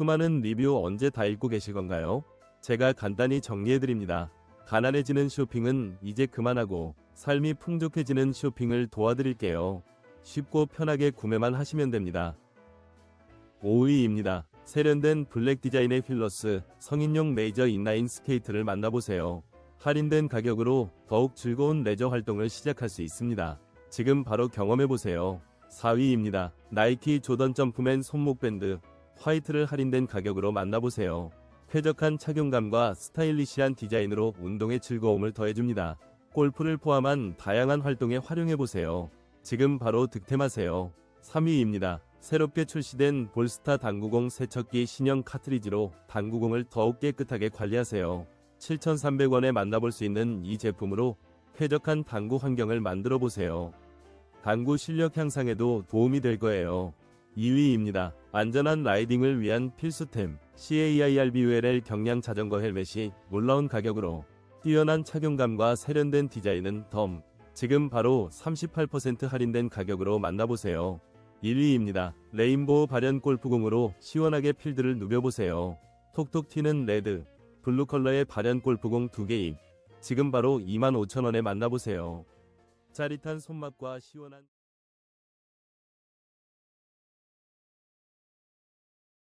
수많은 리뷰 언제 다 읽고 계실 건가요? 제가 간단히 정리해드립니다. 가난해지는 쇼핑은 이제 그만하고 삶이 풍족해지는 쇼핑을 도와드릴게요. 쉽고 편하게 구매만 하시면 됩니다. 5위입니다. 세련된 블랙 디자인의 휠러스 성인용 레이저 인라인 스케이트를 만나보세요. 할인된 가격으로 더욱 즐거운 레저 활동을 시작할 수 있습니다. 지금 바로 경험해보세요. 4위입니다. 나이키 조던 점프맨 손목밴드 화이트를 할인된 가격으로 만나보세요. 쾌적한 착용감과 스타일리시한 디자인으로 운동의 즐거움을 더해줍니다. 골프를 포함한 다양한 활동에 활용해보세요. 지금 바로 득템하세요. 3위입니다. 새롭게 출시된 볼스타 당구공 세척기 신형 카트리지로 당구공을 더욱 깨끗하게 관리하세요. 7,300원에 만나볼 수 있는 이 제품으로 쾌적한 당구 환경을 만들어 보세요. 당구 실력 향상에도 도움이 될 거예요. 2위입니다. 안전한 라이딩을 위한 필수템 CAIRBULL 경량 자전거 헬멧이 놀라운 가격으로 뛰어난 착용감과 세련된 디자인은 덤 지금 바로 38% 할인된 가격으로 만나보세요. 1위입니다. 레인보우 발연 골프공으로 시원하게 필드를 누벼보세요. 톡톡 튀는 레드, 블루 컬러의 발연 골프공 2개입. 지금 바로 25,000원에 만나보세요. 짜릿한 손맛과 시원한